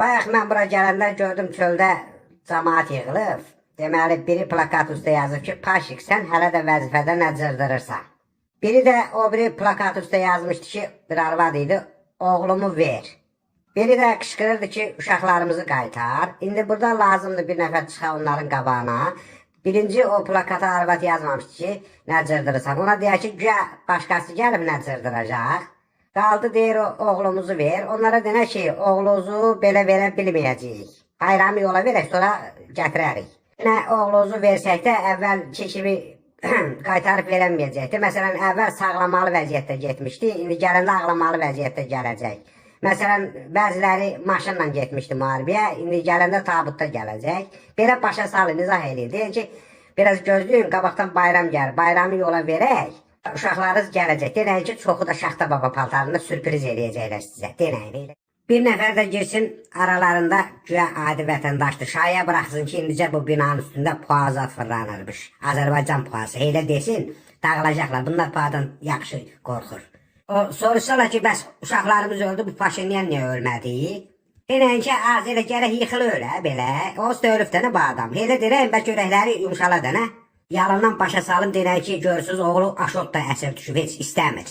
Bayaq mən bura gələndə gördüm çöldə cəmaət yığılıb. Deməli biri plakat üstə yazıb ki, Paşik sən hələ də vəzifədə nə cırdırırsan. Biri də o biri plakat üstə yazmışdı ki, bir arvad idi, oğlumu ver. Biri də qışqırırdı ki, uşaqlarımızı qaytar. İndi burada lazımdır bir nəfər çıxa onların qabağına. Birinci o plakata arvad yazmamışdı ki, nə cırdırırsan. Ona deyər ki, başqası gəlib nə cırdıracaq. Qaldı deyir o oğlumuzu ver. Onlara denə ki, oğlunuzu belə verə bilməyəcəyik. Bayramı yola verək, sonra gətirərik. Nə oğlunuzu versək də əvvəl çəkimi qaytarıb verəməyəcəkdi. Məsələn, əvvəl sağlamalı vəziyyətdə getmişdi, indi gələndə ağlamalı vəziyyətdə gələcək. Məsələn, bəziləri maşınla getmişdi müharibəyə, indi gələndə tabutda gələcək. Belə başa salın, izah edin. Deyin ki, biraz gözləyin, qabaqdan bayram gəlir. Bayramı yola verək. Uşaqlarınız gələcək. Denəyin ki, çoxu da Şaxta Baba paltarında sürpriz eləyəcəklər sizə. Denəyin elə. Bir nəfər də girsin aralarında güya adi vətəndaşdır. Şaya buraxsın ki, indicə bu binanın üstündə puazat fırlanırmış. Azərbaycan puası. Elə desin, dağılacaqlar. Bunlar puadan yaxşı qorxur. O soruşsalar ki, bəs uşaqlarımız öldü, bu Paşinyan niyə ölmədi? Denəyin ki, az elə gərək yıxılı ölə, belə. O üstə ölüb də nə bu adam? Elə deyirəm, bəlkə ürəkləri yumşala da nə? Yalandan başa salın denək ki, görürsüz oğlu Aşot da əsir düşüb, heç istəmir.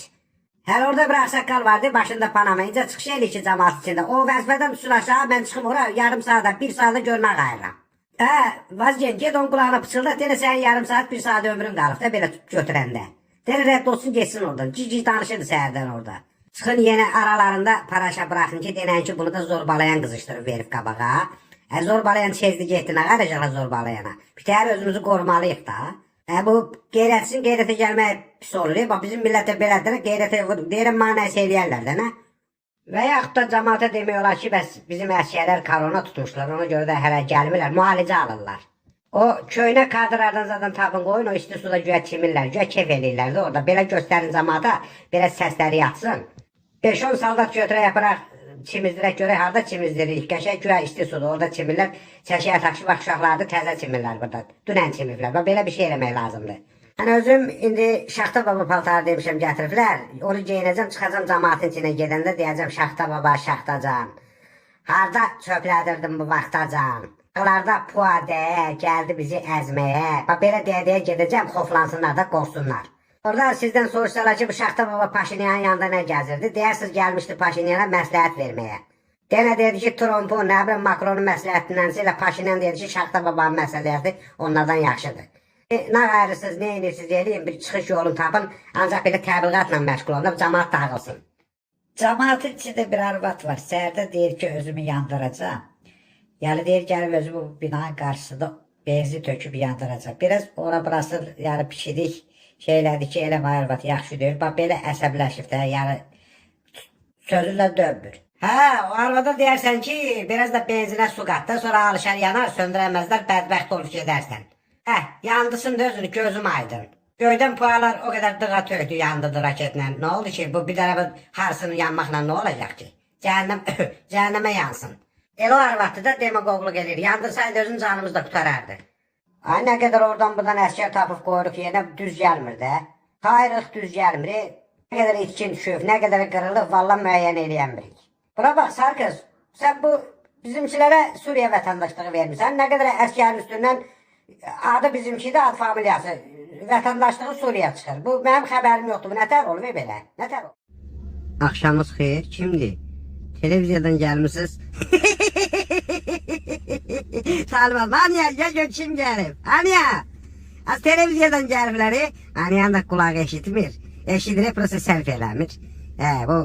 Hər orada bir ağsaqqal vardı, başında panamayınca çıxış eləyir ki, cəmaat içində. O vəzifədən düşsün aşağı, mən çıxım ora yarım saata, bir saata görmək ayıram. Hə, vazgeç, get onun qulağına pıçılda, deyən sənin yarım saat, bir saat ömrün qalıb da belə götürəndə. Deyən rədd olsun, getsin oradan. Cici danışırdı səhərdən orada. Çıxın yenə aralarında paraşa buraxın ki, denən ki, bunu da zorbalayan qızışdırıb verib qabağa. Hə, zorbalayan çezdi getdi, nə qaracaqlar zorbalayana. Bir təhər özümüzü qorumalıyıq da. Hə, bu qeyrətsin, qeyrətə gəlmək pis olur. Bax, bizim millətə belədir, qeyrətə deyirəm, manəsi eləyərlər də, nə? Və yaxud da cəmaata demək olar ki, bəs bizim əsgərlər korona tutmuşlar, ona görə də hələ gəlmirlər, müalicə alırlar. O köynə kadrlardan zaten tapın qoyun, o isti suda güya çimirlər, güya kef eləyirlər də orada. Belə göstərin cəmaata, belə səsləri yatsın. 5-10 soldat götürək yaparaq çimizdirək görək harda çimizdirik. Qəşəng güya isti suda orada çimirlər. Çəşəyə taşı bax uşaqlarda təzə çimirlər burada. Dünən çimiblər. Bax belə bir şey eləmək lazımdır. Mən özüm indi Şaxta baba paltarı demişəm gətiriblər. Onu geyinəcəm, çıxacam cəmaatın içinə gedəndə deyəcəm Şaxta baba, Şaxtacan. Harda çöplədirdim bu vaxtacan. Qılarda puadə gəldi bizi əzməyə. Bax belə deyə-deyə gedəcəm, xoflansınlar da, qorxsunlar. Orada sizdən soruşsalar ki, bu Şaxta baba Paşinyanın yanında nə gəzirdi? Deyərsiniz gəlmişdi Paşinyana məsləhət verməyə. Denə dedi ki, Trumpu, nə bilim Makronun məsləhətindən ilə Paşinyan dedi ki, Şaxta babanın məsləhəti onlardan yaxşıdır. E, nə qayırsınız, nə edirsiniz, eləyin, bir çıxış yolunu tapın, ancaq belə təbliğatla məşğul olun, cəmaat dağılsın. Cəmaatın içində bir arvad var, səhərdə deyir ki, özümü yandıracağam. Yəni deyir, gəlib özümü binanın qarşısında benzi töküb yandıracaq. Biraz ora burası, yəni pişirik, şeylədi ki, elə arvad yaxşı deyir. Bax, belə əsəbləşib də, yəni sözülə dönmür. Hə, o arvada deyərsən ki, biraz da benzinə su qat da, sonra alışar yanar, söndürəməzlər, bədbəxt olub gedərsən. Hə, yandısın da özünü, gözüm aydın. Göydən pualar o qədər dığa tökdü, yandırdı raketlə. Nə oldu ki, bu bir tərəfə harsının yanmaqla nə olacaq ki? Cəhənnəm, cəhənnəmə yansın. Elə o arvadı da demagogluq edir. Yandırsaydı özün canımız da qutarardı. Ay nə qədər oradan buradan əskər tapıb qoyuruq yenə düz gəlmir də. Tayrıq düz gəlmir. e. Nə qədər itkin düşüb, nə qədər qırılıb, valla müəyyən eləyəmirik. Buna bax Sarkız, sən bu bizimkilərə Suriya vətəndaşlığı vermirsən. Nə qədər əskərin üstündən adı bizimkidir, ad familiyası. Vətəndaşlığı Suriya çıxır. Bu mənim xəbərim yoxdur. Bu nətər olur belə? Nətər olur? Axşamınız xeyir. Kimdir? Televiziyadan gəlmisiniz. Salman, Anya, ya gör kim gəlib? Anya! Az televiziyadan gəliblər, e? Anyanın da qulağı eşitmir. Eşidir, prosta sərf eləmir. Hə, bu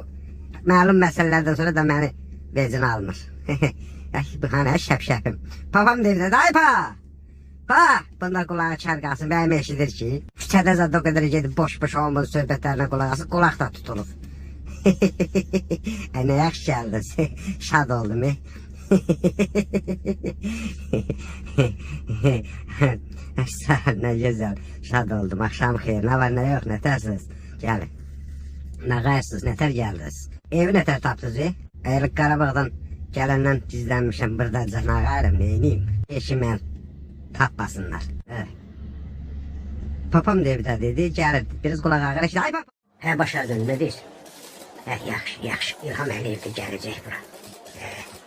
məlum məsələlərdən sonra da məni vecinə almır. Ay, bu hana şəp-şəpim. Papam deyir, ay pa! Pa! Bunda qulağı kar qalsın, bəyəm eşidir ki. Küçədə zad o qədər gedib boş-boş olmaz söhbətlərinə qulaq asın, qulaq da tutulub. Ay, nə yaxşı gəldiniz. Şad oldum, e. Nə gözəl. Şad oldum. Axşam xeyir. Nə var, nə yox, nətərsiniz? Gəlin. Nə qaysınız, nətər gəldiniz? Evi nətər tapdınız, e? Əgər Qarabağdan gələndən gizlənmişəm burada cana qayrım, neyniyim? Eşi mən tapmasınlar. Hə. Papam da evdə dedi, gəlir, biraz qulaq ağır. Ay papa! Hə, başa dönmə deyir. Hə, yaxşı, yaxşı. İlham Əliyev də gələcək bura.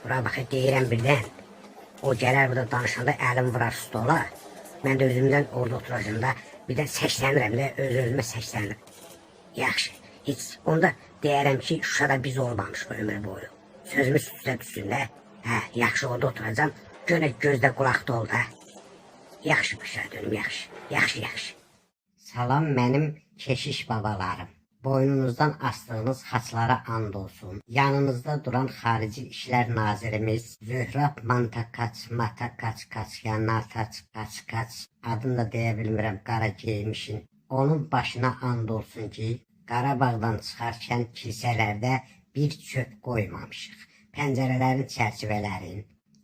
Bura bax, deyirəm birdən. O gələr burada danışanda əlim vurar stola. Mən də özümdən orada oturacağımda birdən səslənirəm də öz özümə səslənirəm. Yaxşı, heç onda deyərəm ki, Şuşada biz olmamışıq ömür boyu. Sözümüz üstə düşsün də. Hə, yaxşı orada oturacam. Görə gözdə qulaqda ol da. Yaxşı başa dönüm, yaxşı. Yaxşı, yaxşı. Salam mənim keşiş babalarım. Boynunuzdan astığınız xaçlara and olsun. Yanınızda duran Xarici İşlər Nazirimiz Zöhrab Mantakaç Matakaç Kaçyanataç Kaçkaç adını da deyə bilmirəm qara geymişin. Onun başına and olsun ki, Qarabağdan çıxarkən kilsələrdə bir çöp qoymamışıq. Pəncərələrin çərçivələrin,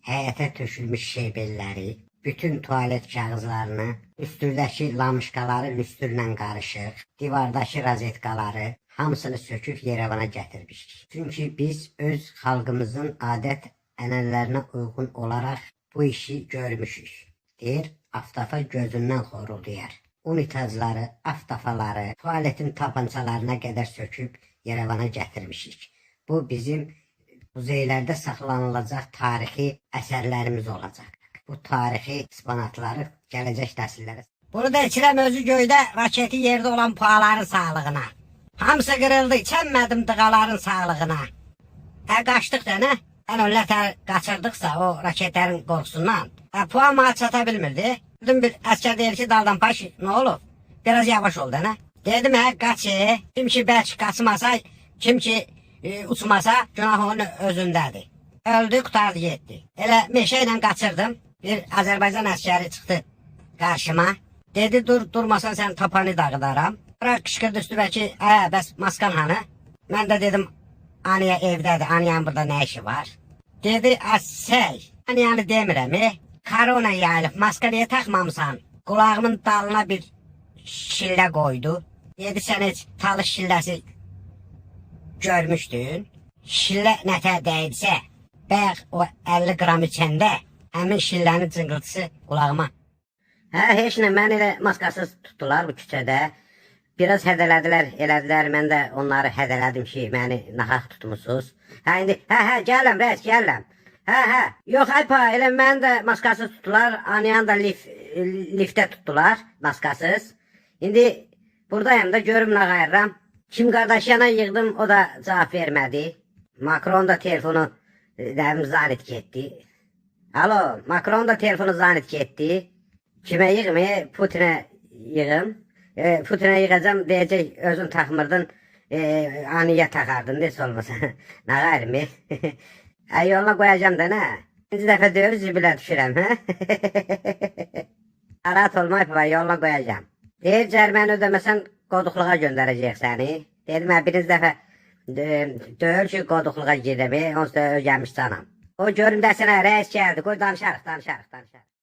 həyətə tökülmüş şeybelləri, bütün tualet kağızlarını, üstürdəki lamışqaları lüstürlə qarışıq, divardakı rozetkaları hamısını söküb Yerevana gətirmişik. Çünki biz öz xalqımızın adət ənənələrinə uyğun olaraq bu işi görmüşük. Deyir, aftafa gözündən xorulduyar. Unitazları, aftafaları, tualetin tapançalarına qədər söküb Yerevana gətirmişik. Bu bizim muzeylərdə saxlanılacaq tarixi əsərlərimiz olacaq. Bu tarixi eksponatları gələcək nəsillərə. Burada içirəm özü göydə raketi yerdə olan puaların sağlığına. Hamısı qırıldı, içəmmədim dığaların sağlığına. Hə qaçdıq da nə? Ən o lətər qaçırdıqsa o raketlərin qorxusundan. Hə puan mənə çata bilmirdi. Dedim bir əskər deyir ki daldan paş nə olub? Biraz yavaş ol da nə? Dedim hə qaç. e. Kim ki bəlkə qaçmasa, kim ki e, uçmasa günah onun özündədir. Öldü, qutardı, getdi. Elə meşə ilə qaçırdım. Bir Azərbaycan əskəri çıxdı qarşıma. Dedi dur, durmasan sən tapanı dağıdaram. Bırak qışqırdı üstümə ki, hə, bəs maskan hanı? Mən də dedim, Aniya evdədir, Aniyanın burada nə işi var? Dedi, əsəy, Aniyanı demirəm, e? Korona yayılıb, maska niyə taxmamısan? Qulağımın dalına bir şillə qoydu. Dedi, sən heç talış şilləsi görmüşdün. Şillə nətə dəydisə, bayaq o 50 qram içəndə həmin şillənin cıngıltısı qulağıma. Hə, heç nə, mən elə maskasız tutdular bu küçədə. Biraz hədələdilər, elədilər. Mən də onları hədələdim ki, məni nahaq tutmusunuz. Hə, indi, hə, hə, gələm, rəis, gələm. Hə, hə, yox, aypa, elə mən də maskasız tutdular. Aniyan da lif, liftə tutdular, maskasız. İndi buradayım da, görüm nə qayıram. Kim qardaşıyana yığdım, o da cavab vermədi. Makron da telefonu e, dəvim zanit getdi. Alo, Makron da telefonu zanit getdi. Kimə e? Putinə yığım. E, Putinə yığacam deyəcək özün taxmırdın. E, aniyə taxardın desə olmasa. nə qayırım? e? Ay yoluna qoyacam da nə? İkinci dəfə deyir zibilə düşürəm, hə? Narahat olma ipa yoluna qoyacam. Deyir cərməni ödəməsən qoduqluğa göndərəcək səni. Dedim hə birinci dəfə deyir ki qoduqluğa gedirəm, e, onsuz da öyrənmiş canam. O görüm dəsənə rəis gəldi. Qoy danışarıq, danışarıq, danışarıq.